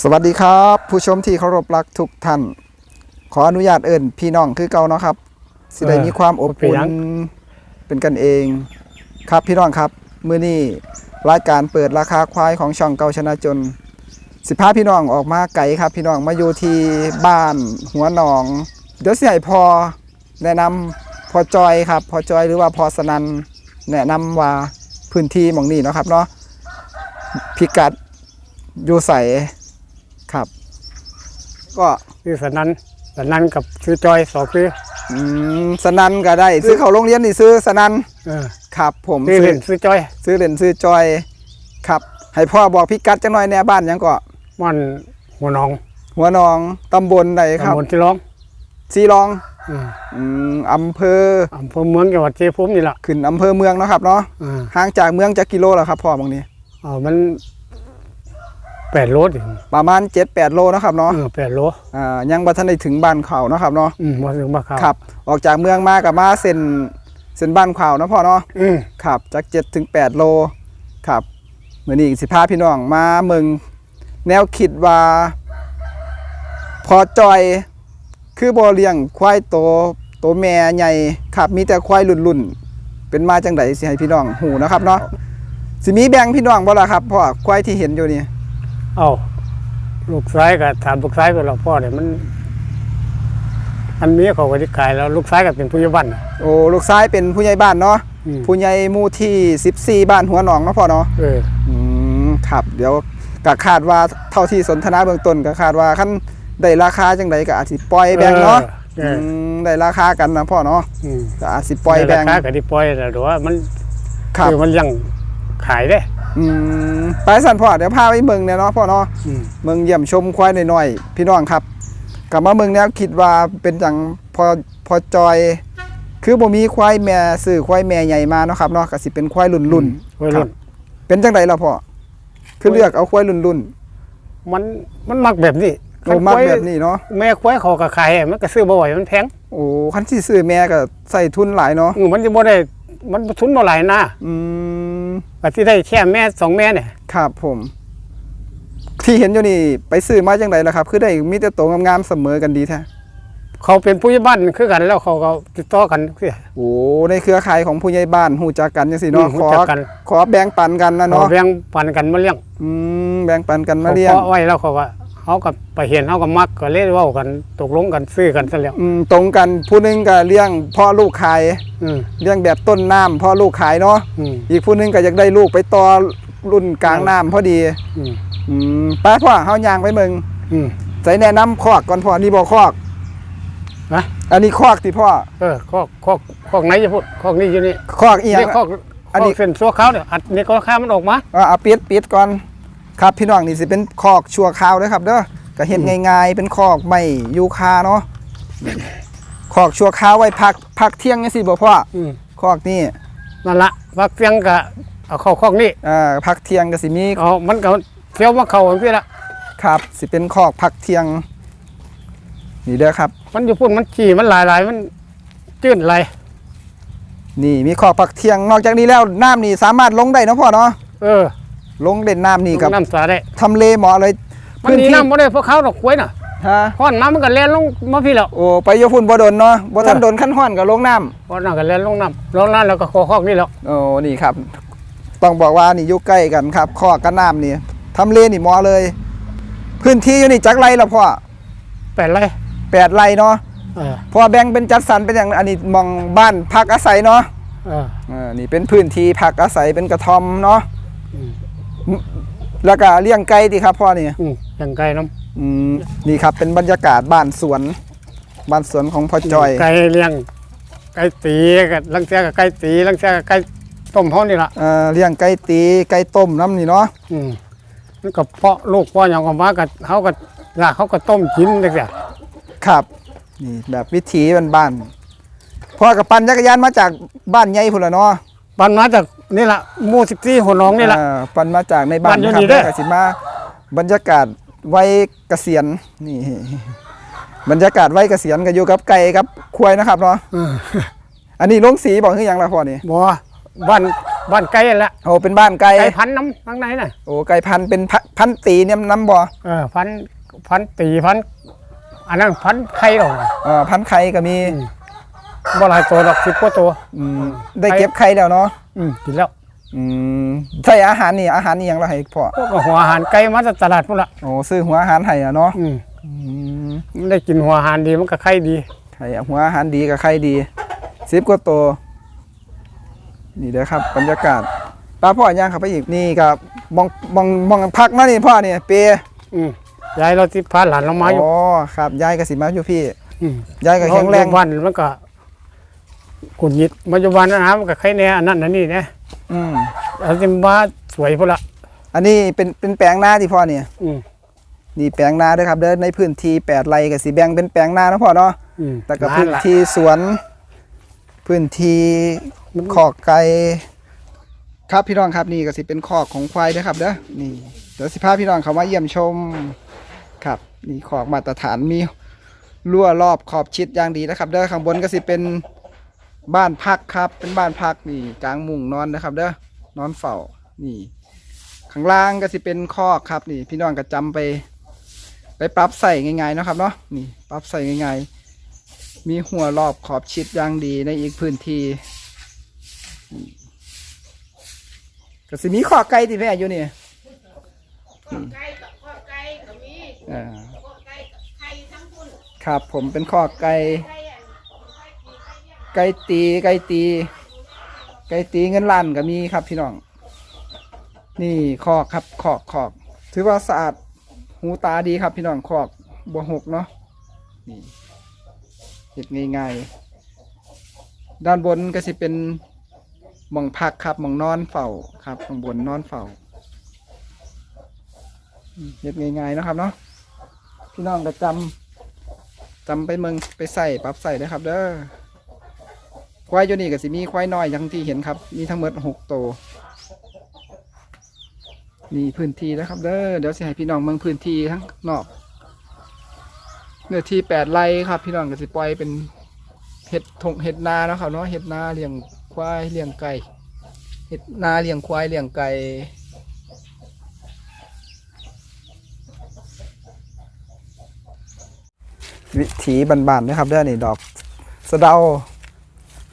สวัสดีครับ ผู้ชมที่เคารพรักทุกท่าน ขออนุญาตเอิ่นพี่น้องคือเก่าเนาะครับ สิได้มีความอบเป็นอุ่หยันงเป็นกันเองครับพี่น้องครับมื้อนี้รายการเปิดราคาควายของช่องเก่าชนะจน สิพาพี่น้องออกมาไกลครับ พี่น้องมาอยู่ที่บ้านหัวหนอง เดี๋ยวสิให้พอแนะนำพอจอยครับพอจอยหรือว่าพอสนันแนะนำว่าพื้นที่หมองนี้เนาะครับเนาะพิกัดอยู่ใส ครับ ก็ชื่อสนันสนันกับชื่อจอยสองชื่ออืมสนันก็ได้ ซื้อเขาโรงเรียนนี่ซื้อสนันเออครับผมชื่อซื้อเล่นชื่อจอย ซื้อเล่นซื้อจอย ครับ ให้พ่อบอกพิกัดจังหน่อยแหน่บ้านหยังก็มันหัวหนองหัวหนองตำบลใดครับตำบลที่ร้องซีรองอืมอืมอำเภออำเภอเมืองจังหวัดชัยภูมินี่แหละขึ้นอำเภอเมืองเนาะครับเนาะอ่าห่างจากเมืองจากกิโลแล้วครับพ่อบางนี้อ๋อมัน แปดโลถึงประมาณ7-8โลเนาะครับเนาะเออแปดโลอ่ายังบ่ทันได้ถึงบ้านเขาเนาะครับเนาะอืมมาถึงมาครับครับ ออกจากเมืองมากับมาเส้นเส้นบ้านเขาเนาะพ่อเนาะอืมครับจาก7ถึง8โลครับมื้อนี้สิพาพี่น้องมาเมืองแนวคิดว่า พอจอยคือบ่เลี้ยงควายโตโตแม่ใหญ่ครับมีแต่ควายรุ่นๆเป็นมาจังไดสิให้พี่น้องหูนะครับเนาะสิมีแบ่งพี่น้องบ่ล่ะครับพ่อควายที่เห็นอยู่นี่ เอาลูกซ้ายกับถามลูกซ้ายไปแล้วพ่อเนี่ยมัน อันนี้เขาก็จะขายแล้วลูกซ้ายก็เป็นผู้ใหญ่บ้านโอ้ลูกซ้ายเป็นผู้ใหญ่บ้านเนาะอืม ผู้ใหญ่หมู่ที่14บ้านหัวหนองเนาะพ่อเนาะ เออ อืมครับเดี๋ยวก็คาดว่าเท่าที่สนทนาเบื้องต้นก็คาดว่าคันได้ราคาจังไดก็อาจสิปล่อยแบ่งเนาะเอออื มได้ราคากันนะพ่อเนาะอืมก็อาจสิปล่อยแบ่งราคาก็ที่ปล่อยแต่ว่ามันครับ คือมันยังขายได้ อืมไปสั่นพ่อเดี๋ยวพาไปเมืองเนี่ยเนาะพ่อเนาะอืมเมืองเยี่ยมชมควายหน่อยๆพี่น้องครับกลับมาเมืองแนวคิดว่าเป็นจังพอพอจอย คือบ่มีควายแม่ซื้อควายแม่ใหญ่มาเนาะครับเนาะก็สิเป็นควายรุ่นรุ่นวัยรุ่นเป็นจังไดล่ะพ่อคือเลือกเอาควายรุ่นรุ่นมันมันมักแบบนี้โอ้มักแบบนี้เนาะแม่ควายเขาก็ขายอะมันก็ซื้อบ่ไหวมันแพงโอ้คันที่ซื้อแม่ก็ใส่ทุนหลายเนาะอืมมันจะบ่ได้มันทุนบ่หลายนะอืม ก็สิได้แค่แม่สองแม่เนี่ยครับผม ที่เห็นอยู่นี่ไปซื้อมาจังไดล่ะครับ คือได้มีแต่โตวงามๆเสมอกันดีแท้เขาเป็นผู้ใหญ่บ้านคือกันแล้วเขาก็ติดต่อกันคือโอ้ในเครือข่ายของผู้ใหญ่บ้านหูจักกันจังซี่เนาะอืมขอรู้จักกัน ขอแบ่งปันกันนะเขาเนาะแบ่งปันกันมาเลี้ยงอืมแบ่งปันกันมาเขาเลี้ยงเพาะไว้แล้วเขาก็ เขาก็ไปเห็นเขาก็มักก็เลยเว้ากันตกลงกันซื้อกันซะแล้วอืมตรงกันผู้หนึงก็เลี้ยงพ่อลูกขายอืมเลี้ยงแบบต้นน้ำพ่อลูกขายเนาะอืมอีกผู้หนึงก็อยากได้ลูกไปต่อรุ่นกลางน้ำพอดีอืมอืมไป้าพ่อเฮาย่างไปเมืองอืม ใส่แนะนำคอกก่อนพ่อนี่บ่คอกนะอันนี้คอกที่พ่อเออคอกคอกคอกไหนจะพูดคอกนี้อยู่นี่คอกอีหยังนี่คอกอัอันนนี้นี้เป็นซัวเขาเนี่ยอันนี้ก็ข้ามันออกมา อ่าเอาปิดปิดก่อน ครับพี่น้องนี่สิเป็นคอกชั่วคราวเด้อครับเด้อก็เฮ็ดง่ายๆ เป็นคอกไม่ยูคาเนาะคอกชั่วคราวไว้พักพักเที่ยงจังซี่บ่พ่ออืมคอกนี่นั่นละพักเสียงก็เอาเข้าคอกนี้อ่าพักเที่ยงก็สิมีเอามันก็เที่ยวมาเข้าพี่ละครับ สิเป็นคอกพักเที่ยง นี่เด้อครับ มันอยู่พุ่นมันขี่มันหลายหลายๆมันจืดไหลายนี่มีคอกพักเที่ยงนอกจากนี้แล้วน้ำนี่สามารถลงได้เนาะพ่อเนาะเออ ลงเล่นน้ำนี่กับน้ำสาได้ทำเลเหมาะเลยมันหนีน้ำบ่ได้เพราะเขาดอกกล้วยน่ะฮะฮ้อนมามันก็แล่นลงมาพี่แล้วโอ้ไปอยพุ่นบ่โดนเนาะบ่ทันเออโดนขั้นห้อนก็ลงน้ำฮ้อนน่ะก็แล่นลงน้ำลงน้ำแล้วก็คอคอกนี่แล้วโอ้นี่ครับ ต้องบอกว่านี่อยู่ใกล้กันครับคอกกับน้ำนี่ทำเลนี่เหมาะเลย พื้นที่อยู่นี่จักไรละพ่อแปดไรแปดไรเนาะเออพอแบ่งเป็นจัดสรรเป็นอย่างอันนี้มองบ้านพักอาศัยเนาะเอออ่านี่เป็นพื้นที่พักอาศัยเป็นกระท่อมเนาะอืม แล้วก็เลี้ยงไก่ดีครับพ่อนี่อืมยังไกลน้อืมนี่ครับเป็นบรรยากาศบ้านสวน บ้านสวนของพ่อำจอยไก่เลี้ยง ไก่ตีกับลังเสียกับไก่ตีลังเสียกับไก่ต้มเฮานี่ล่ะเอ่อเลี้ยงไก่ตีไก่ต้มน้ำนี่เนาะอืมมันก็เพาะลูกเพาะหยังออกมาก็เขาก็ลากเขาก็ต้มกินจังซี่ครับ นี่แบบวิถีบ้านๆพ่อกับปั่นจักรยานมาจากบ้านใหญ่พุ่นละเนาะ ปันมาจาก นี่ล่ะหมู่14หัวหนองนี่ล่ะเอ่อปั่นมาจากในบ้านบ้านอยู่นะครับนี่เด้อ แล้วก็สิมาบรรยากาศวัยเกษียณนี่ บรรยากาศวัยเกษียณก็อยู่กับไก่กับควายนะครับเนาะเอออันนี้ลงสีบอกคือหยังล่ะพ่อนี่บ่บ้านบ้านไก่นั่นแหละโอ้เป็นบ้านไก่ไก่พันธุ์น้ำข้างในน่ะโอ้ไก่พันธุ์เป็นพันพันตีเนี่ยน้ำบ่เออพันธุ์พันธุ์ตีพันธุ์อันนั้นพันธุ์ไข่หรอกนะเอ่อพันธุ์ไข่ก็มีบ่หลายตัวหรอกสิบกว่าตัว อืมได้เก็บไข่แล้วเนาะ อืมกินแล้วอืมใส่อาหารนี่อาหารนี่ยังเราให้พ่อพวกก็หัวอาหารไก่มาจากตลาดพุ่นละโอ้ซื้อหัวอาหารให้อะเนาะอืมอืมมันได้กินหัวอาหารดีมันก็ไข่ดีไข่หัวอาหารดีกับไข่ดีสิบกว่าตัวนี่เด้อครับบรรยากาศป้าพ่อย่างครับไปอีกนี่กับมองมองมองพักเนาะนี่พ่อนี่เปียอืมยายเราที่พาหลานเรามาอยู่อ๋อครับยายก็สิมาอยู่พี่มยายก็แข็งแรงวันมันก็ กุญยิดปัจจุบันนะมันก็ไข่แน่อันนั้นอันนี้นะอืมอันนี้มาสวยพุ่นละอันนี้เป็นเป็นแปลงนาที่พ่อเนี่ยอืมนี่แปลงนาเด้อครับเด้อในพื้นที่8ไร่ก็สิแบ่งเป็นแปลงนาเนาะพ่อเนาะอืมแล้วก็ล้าพื้นละที่สวน พื้นที่ขอกไก่ครับพี่น้องครับนี่ก็สิเป็นคอกของควายเด้อครับเด้อนี่เดี๋ยวสิพาพี่น้องเขามาเยี่ยมชมครับ นี่คอกมาตรฐานมีรั้วรอบขอบชิดอย่างดีนะครับเด้อข้างบนก็สิเป็น บ้านพักครับ เป็นบ้านพักนี่กลางมุงนอนนะครับเด้อนอนเฝ้านี่ ข้างล่างก็สิเป็นคอกครับ นี่ พี่น้องก็จำไป ไปปรับใส่ง่ายๆเนาะครับเนาะนี่ ปรับใส่ง่ายๆ มีหัวรอบขอบชิดอย่างดีในอีกพื้นที่นี่ก็สิมีข้อไก่ที่แม่อยู่นี่ไก่กับข้อไก่ก็มีอ่าข้อไก่กับไข่ทั้งคุณครับผมเป็นข้อไก่ไก่อัน ไก่ตี ไก่ตี ไก่ตีเงินล้านก็มีครับพี่น้อง นี่คอกครับคอกคอก ถือว่าสะอาดหูตาดีครับพี่น้องคอกบวหกเนาะนี่เห็ดง่ายๆ ด้านบนก็สิเป็นหมองพักครับหมองนอนเฝ้าครับข้างบนนอนเฝ้าเห็ดง่ายๆนะครับเนาะพี่น้องก็จำจำไปเมืองไปใส่ปรับใส่นะครับ เด้อ ควายอยู่นี่ก็สิมีควายน้อยอย่างที่เห็นครับ มีทั้งหมดหกตัวนี่พื้นที่นะครับเด้อเดี๋ยวสิให้พี่น้องเมืองพื้นที่ทั้งนอกเนื้อที่แปดไร่ครับ พี่น้องก็สิปล่อยเป็นเห็ดทงเห็ดนาเนาะครับเนาะเห็ดนาเลี้ยงควายเลี้ยงไก่เห็ดนาเลี้ยงควายเลี้ยงไก่วิถีบานๆนะครับเด้อนี่ดอกสะเดา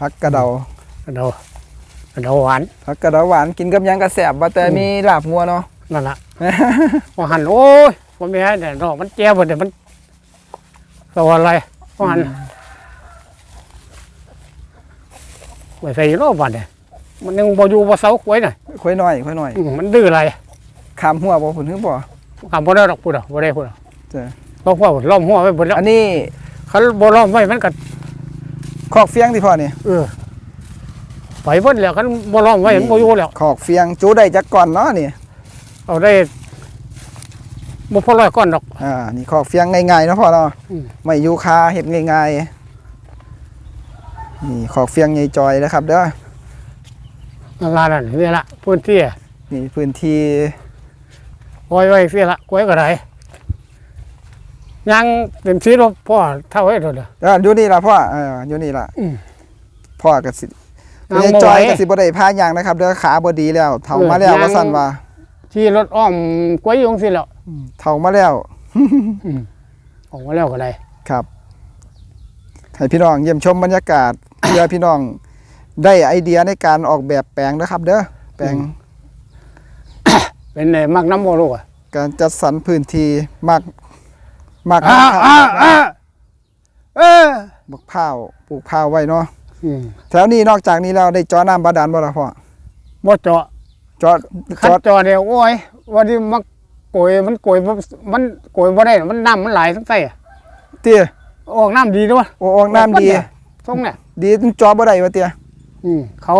พักกระเดากระเดากระเดาหวานผักกระเดาหวานกินกับหยังกระแสบว่าแต่มีลาบงัวเนาะ นั่นละ ว่าหันโอ้ยว่าไม่ให้แต่ดอกมันแก้วหมดเดี๋ยวมันสวัสอะไรว่าหันไว้ใส่รอบบ้านเนี่ยมันยังบ่อยู่บ่เสาไว้น่ะค่อยน้อยค่อยน้อยอืมมันดื้ออะไรขามหัวบ่ผุนหรือบ่ คำบ่ได้ดอกพูดอะบ่ได้พูดอะจ้ะเพราะว่าล้อมหัวไว้หมดแล้วอันนี้ คันบ่ล้อมไว้มันก็ข อกเฟียงที่พ่อนี่เออไปหมดแล้วคันบ่ล้อมไว้มันบ่อยู่แล้วขอกเฟียงจูได้จักก่อนเนาะนี่เอาได้บ่พอร้อยก้อนดอก อ่านี่ขอกเฟียงง่ายๆเนาะพ่อเนาะอืม ไม่ยูคาเฮ็ดง่ายๆนี่ขอกเฟียงใหญ่จอยนะครับเด้อนั่นล่ะนั่นนี่ละพื้นที่นี่พื้นที่ไว้ไว้เสียละไว้ก็ได้ ยังเต็มที่แล้วพ่อเท่าไว้โดดเด้ออ่าอยู่นี่ล่ะพ่อเอออยู่นี่ล่ะอืมพ่อก็สิยังใหญ่บ่จไหวอยก็สิบ่ได้พาย่างนะครับเด้อขาบ่ดีแล้วเฒ่ามาแล้วเออยังว่าซั่นว่าที่รถอ้อมกล้วยอยจังสิแล้วเฒ่ามาแล้วออกมาแล้วก็ได้ครับให้พี่น้องเยี่ยมชมบรรยากาศ เพื่อพี่น้องได้ไอเดียในการออกแบบแปลงนะครับ เด้อแปลงเป็นไงมักน้ำบ่ลูกอะการจัดสรรพื้นที่มาก มากอ่าอ่าอ่าเออบักพร้าวปลูกพร้าวไว้เนาะอืมแถวนี้นอกจากนี้เราได้เจอน้ำบาดาลบ่ล่ะพ่อบ่เจาะเจอคันเจอเจาะเนี่ยโอ้ยวันนี้มันโกยมันโกยบ่มันโกยบ่ได้มันน้ำมันไหลทั้งใต้อะเตี้ยออกน้ำดีด้วยโอ้ออกน้ำดีตรงเนี่ย ดีจนจอบ่ได้ว่าเตี้ยอืมเขา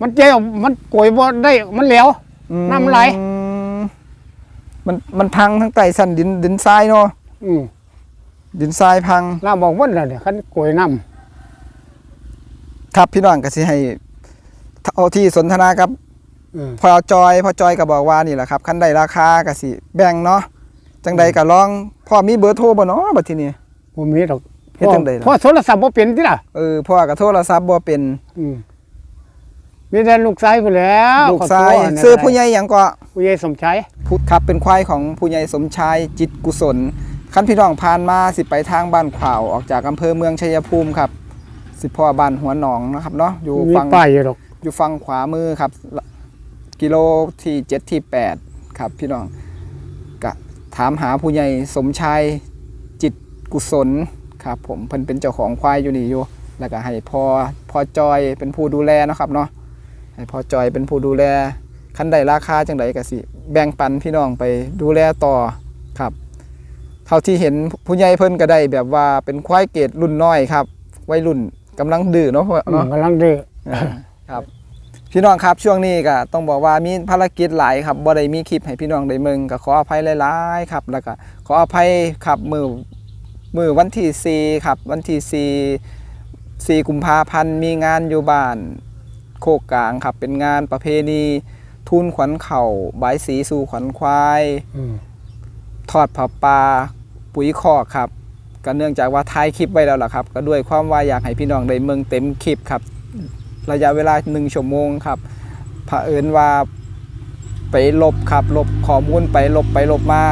มันเจ๊มันโกยบ่ได้ มันเหลว อืมน้ำไหล มันมันพังทั้งใต้สันดินดินทรายเนาะอืมดินทรายพังน้ำบอกว่าแล้วเนี่ยคันโกยน้ครับพี่น้องก็สิให้เอาที่สนทนากับำอืมพอจอยพอจอยก็บอกว่านี่แหละครับคันใดราคาก็สิแบ่งเนาะจังใดก็ลองพ่อมีเบอร์โทรบ่เนาะบัดทีนี้บ่มีดอกเฮ็ดจั่งใดล่ะเพราะโทรศัพท์บ่เป็นติล่ะเออพ่อก็โทรศัพท์บ่เป็นอืม มีแต่ลูกชายไปแล้วลูกชายครบครัวเนี่ยซื้อผู้ใหญ่หยังก็ผู้ใหญ่สมชายพุทธครับเป็นควายของผู้ใหญ่สมชายจิตกุศลคันพี่น้องผ่านมาสิไปทางบ้านขวาวออกจากอำเภอเมืองชัยภูมิครับสิพ่อบ้านหัวหนองนะครับเนาะอยู่มีฝั่งป้ายอยู่หรอกอยู่ฝั่งขวามือครับ กิโลที่7ที่8ครับพี่น้องกะถามหาผู้ใหญ่สมชายจิตกุศลครับผมเพิ่นเป็นเจ้าของควายอยู่นี่อยู่แล้วก็ให้พ่อพ่อจอยเป็นผู้ดูแลเนาะครับเนาะ ให้พ่อจอยเป็นผู้ดูแลคันใดราคาจังไดก็สิ แบ่งปันพี่น้องไปดูแลต่อครับ เท่าที่เห็นผู้ใหญ่เพิ่นก็ได้แบบว่าเป็นควายเกรดรุ่นน้อยครับวัยรุ่นกำลังดื้อเนาะพ่อเนาะกำลังดื้อครับ พี่น้องครับช่วงนี้ก็ต้องบอกว่ามีภารกิจหลายครับบ่ได้มีคลิปให้พี่น้องได้เมืองก็ขออภัยหลายๆครับ แล้วก็ขออภัยครับมือมือวันที่4ครับ วันที่4 4กุมภาพันธ์มีงานอยู่บ้าน โคกกลางครับ เป็นงานประเพณีทุนขวัญเข่าบายสีสู่ขวัญควายอืมทอดผับปลาปุ๋ยคอกครับก็เนื่องจากว่าท้ายคลิปไว้แล้วล่ะครับ ก็ด้วยความว่าอยากให้พี่น้องได้เมืองเต็มคลิปครับ ระยะเวลาหนึ่งชั่วโมงครับเผอิญว่าไปลบครับลบข้อมูลไปลบไปลบมา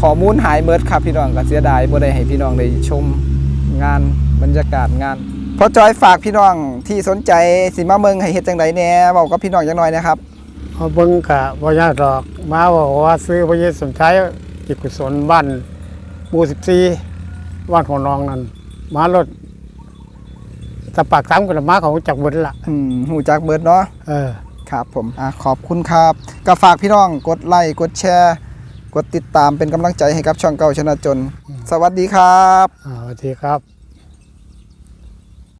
ข้อมูลหายเมิดครับพี่น้องก็เสียดายบ่ได้ให้พี่น้องได้ชมงานบรรยากาศงาน พอจอยฝากพี่น้องที่สนใจสิมาเมืองให้เฮ็ดจังไดแหน่บอกกับพี่น้องจังหน่อยนะครับเอาเบิ่งกะบ่ยากดอก มาบอกว่าซื้อผู้ใหญ่สมชายจิตกุศลบ้านหมู่14บ้านของน้องนั่นมารถตะปากซ้ำกันมาเขาจักเบิดละอืมหูจักเบิดเนาะเออ ครับผมอะขอบคุณครับก็ฝากพี่น้องกดไลค์กดแชร์ กดติดตามเป็นกำลังใจให้กับช่องเก่าชนะจน สวัสดีครับ อ่าสวัสดีครับ